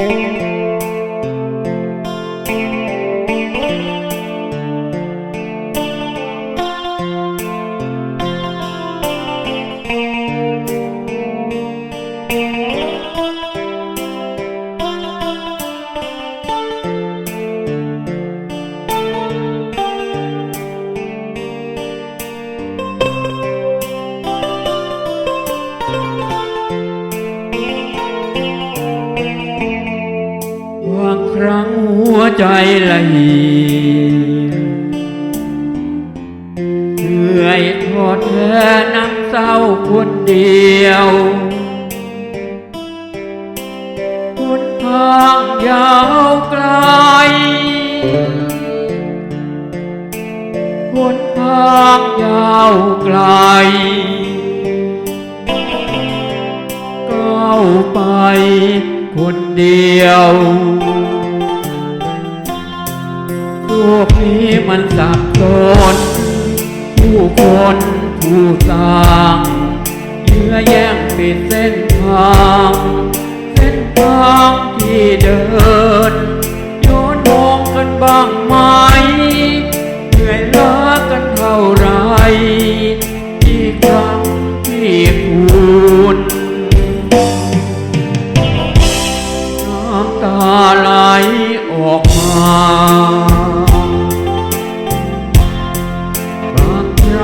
บา งครั้งหัวใจละหีเหนื่อยทอดแท้น้ำเศร้าคนเดียวหนทางยาวไกลหนทางยาวไกลก้าวไปคนเดียว นี้มันสับสนผู้คนผู้สร้างเยื้อแย่งปิดเส้นทาง เส้นทางที่เดิน โยนมองกันบ้างไหมเหนื่อยล้ากันเท่าไร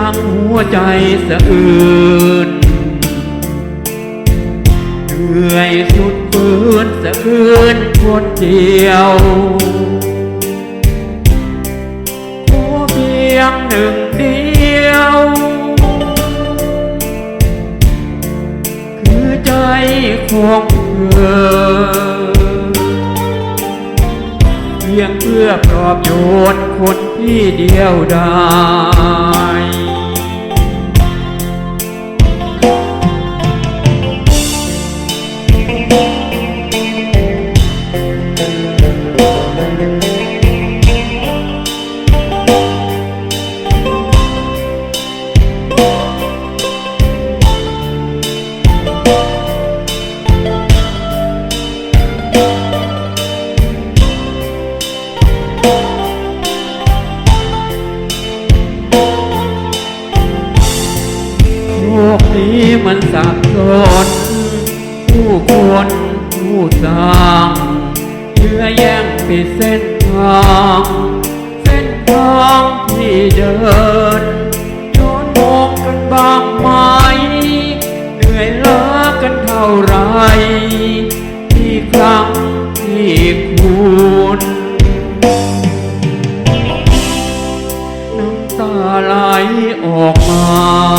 ตั้งหัวใจสะอื้นเหนื่อยสุดฝืนสะอื้นคนเดียวขอเพียงหนึ่งเดียว คือใจของเธอเพียงเพื่อปลอบโยนคนที่เดียวด้โล กนี้มันสับสนผู้คนผู้สร้างเยื่อแย่งปิดเส้นทางเส้นทางที่เดินโยนมองกันบ้างไหมเหนื่อยล้ากันเท่าไรที่ครั้งที่คุณน้ำตาไหลออกมา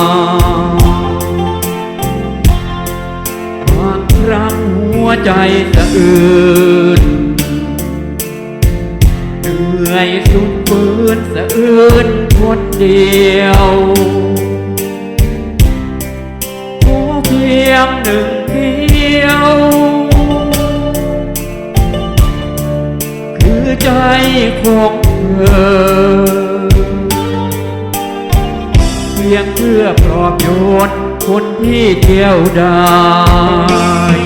ใจสะอื้นเหนื่อยสุดฝืนสะอื้นคนเดียวขอเพียงหนึ่งเดียว คือใจของเธอเพียงเพื่อปลอบโยนคนที่เดียวไดาย